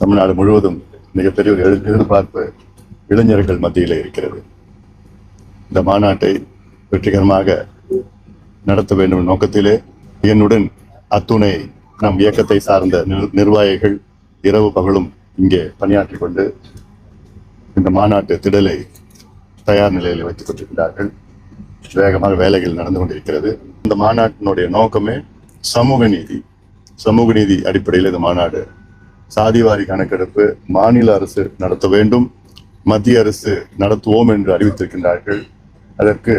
தமிழ்நாடு முழுவதும் மிகப்பெரிய ஒரு எதிர்- எதிர்பார்ப்பு இளைஞர்கள் மத்தியில் இருக்கிறது. இந்த மாநாட்டை வெற்றிகரமாக நடத்த வேண்டும் நோக்கத்திலே என்னுடன் அத்துணை நம் இயக்கத்தை சார்ந்த நிர்- நிர்வாகிகள் இரவு பகலும் இங்கே பணியாற்றி கொண்டு இந்த மாநாட்டு திடலை தயார் நிலையில் வைத்துக் கொண்டிருக்கிறார்கள். வேகமாக வேலைகள் நடந்து கொண்டிருக்கிறது. இந்த மாநாட்டினுடைய நோக்கமே சமூக நீதி. சமூக நீதி அடிப்படையில் இந்த மாநாடு சாதிவாரி கணக்கெடுப்பு மாநில அரசு நடத்த வேண்டும் மத்திய அரசு நடத்துவோம் என்று அறிவித்திருக்கின்றார்கள். அதற்கு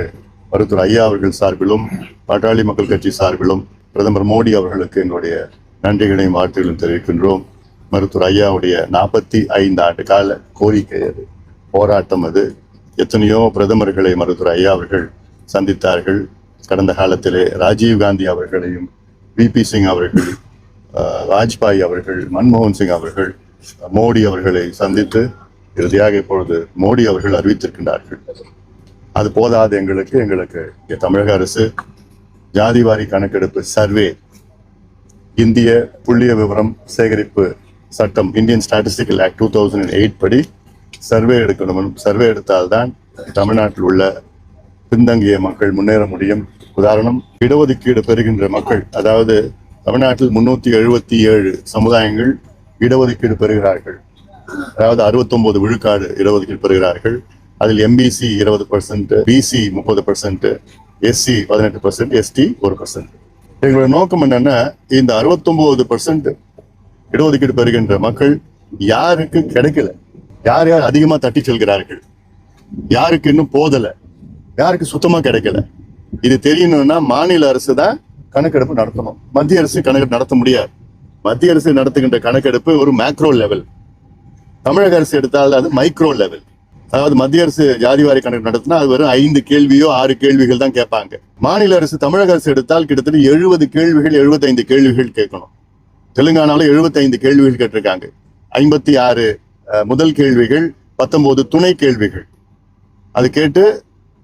மருத்துவர் ஐயா அவர்கள் சார்பிலும் பாட்டாளி மக்கள் கட்சி சார்பிலும் பிரதமர் மோடி அவர்களுக்கு எங்களுடைய நன்றிகளையும் வாழ்த்துகளையும் தெரிவிக்கின்றோம். மருத்துவர் ஐயாவுடைய நாற்பத்தி ஐந்து ஆண்டு கால கோரிக்கை அது போராட்டம் அது. எத்தனையோ பிரதமர்களை மருத்துவர் ஐயா அவர்கள் சந்தித்தார்கள். கடந்த காலத்திலே ராஜீவ் காந்தி அவர்களையும் விபி சிங் அவர்கள் வாஜ்பாய் அவர்கள் மன்மோகன் சிங் அவர்கள் மோடி அவர்களை சந்தித்து இறுதியாக இப்பொழுது மோடி அவர்கள் அறிவித்திருக்கின்றார்கள். அது போதாது எங்களுக்கு எங்களுக்கு தமிழக அரசு ஜாதிவாரி கணக்கெடுப்பு சர்வே இந்திய புள்ளிய விவரம் சேகரிப்பு சட்டம் Indian statistical act two thousand eight படி சர்வே எடுக்கணும் சர்வே எடுத்தால்தான் தமிழ்நாட்டில் உள்ள பின்தங்கிய மக்கள் முன்னேற முடியும். உதாரணம் இடஒதுக்கீடு பெறுகின்ற மக்கள் அதாவது தமிழ்நாட்டில் முன்னூத்தி எழுபத்தி ஏழு சமுதாயங்கள் இடஒதுக்கீடு பெறுகிறார்கள். அதாவது 69 விழுக்காடு இடஒதுக்கீடு பெறுகிறார்கள். அதில் எம்பிசி இருபது பர்சன்ட் பிசி முப்பது பர்சன்ட் எஸ்சி பதினெட்டு பர்சன்ட் எஸ்டி ஒரு பர்சன்ட் எங்களோட நோக்கம் என்னன்னா இந்த 69% பர்சன்ட் இடஒதுக்கீடு பெறுகின்ற மக்கள் யாருக்கு கிடைக்கல? யார் யார் அதிகமா தட்டி செல்கிறார்கள்? யாருக்கு இன்னும் போதல? யாருக்கு சுத்தமா கிடைக்கல? இது தெரியணும்னா மாநில அரசு தான் கணக்கெடுப்பு நடத்தணும். மத்திய அரசு கணக்கெடுப்பு நடத்த முடியாது. மத்திய அரசு நடத்துகின்ற கணக்கெடுப்பு ஒரு மேக்ரோ லெவல் தமிழக அரசு எடுத்தால் அது மைக்ரோ லெவல் அதாவது மத்திய அரசு ஜாதிவாரி கணக்கு நடத்தினா அது வெறும் ஐந்து கேள்வியோ ஆறு கேள்விகள் தான் கேட்பாங்க. மாநில அரசு தமிழக அரசு எடுத்தால் கிட்டத்தட்ட எழுபது கேள்விகள் 75 கேள்விகள் கேட்கணும். தெலுங்கானால 75 கேள்விகள் கேட்டிருக்காங்க. ஐம்பத்தி ஆறு முதல் கேள்விகள் பத்தொன்பது துணை கேள்விகள். அது கேட்டு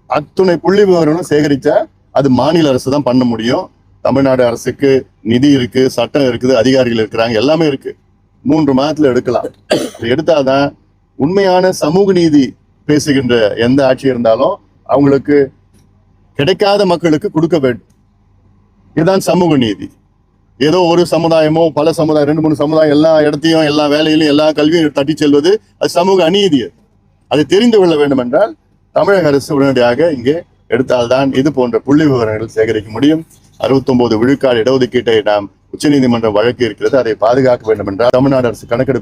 அத்துணை புள்ளி விவரம் சேகரிச்சா அது மாநில அரசு தான் பண்ண முடியும். தமிழ்நாடு அரசுக்கு நிதி இருக்கு சட்டம் இருக்குது அதிகாரிகள் இருக்கிறாங்க எல்லாமே இருக்கு. மூன்று மாதத்துல எடுக்கலாம். எடுத்தாதான் உண்மையான சமூக நீதி பேசுகின்ற எந்த ஆட்சி இருந்தாலும் அவங்களுக்கு கிடைக்காத மக்களுக்கு கொடுக்க வேண்டும். இதுதான் சமூக நீதி. ஏதோ ஒரு சமுதாயமோ பல சமுதாயம் ரெண்டு மூணு சமுதாயம் எல்லா இடத்தையும் எல்லா வேலையிலும் எல்லா கல்வியும் தட்டி செல்வது அது சமூக அநீதி அது. அதை தெரிந்து கொள்ள வேண்டும் என்றால் தமிழக அரசு உடனடியாக இங்கே எடுத்தால்தான் இது போன்ற புள்ளி விவரங்கள் சேகரிக்க முடியும். 69 விழுக்காடு இடஒதுக்கீட்டை நாம் உச்சநீதிமன்ற வழக்கு இருக்கிறது அதை பாதுகாக்க வேண்டும் என்றால் தமிழ்நாடு அரசு கணக்கெடுப்பு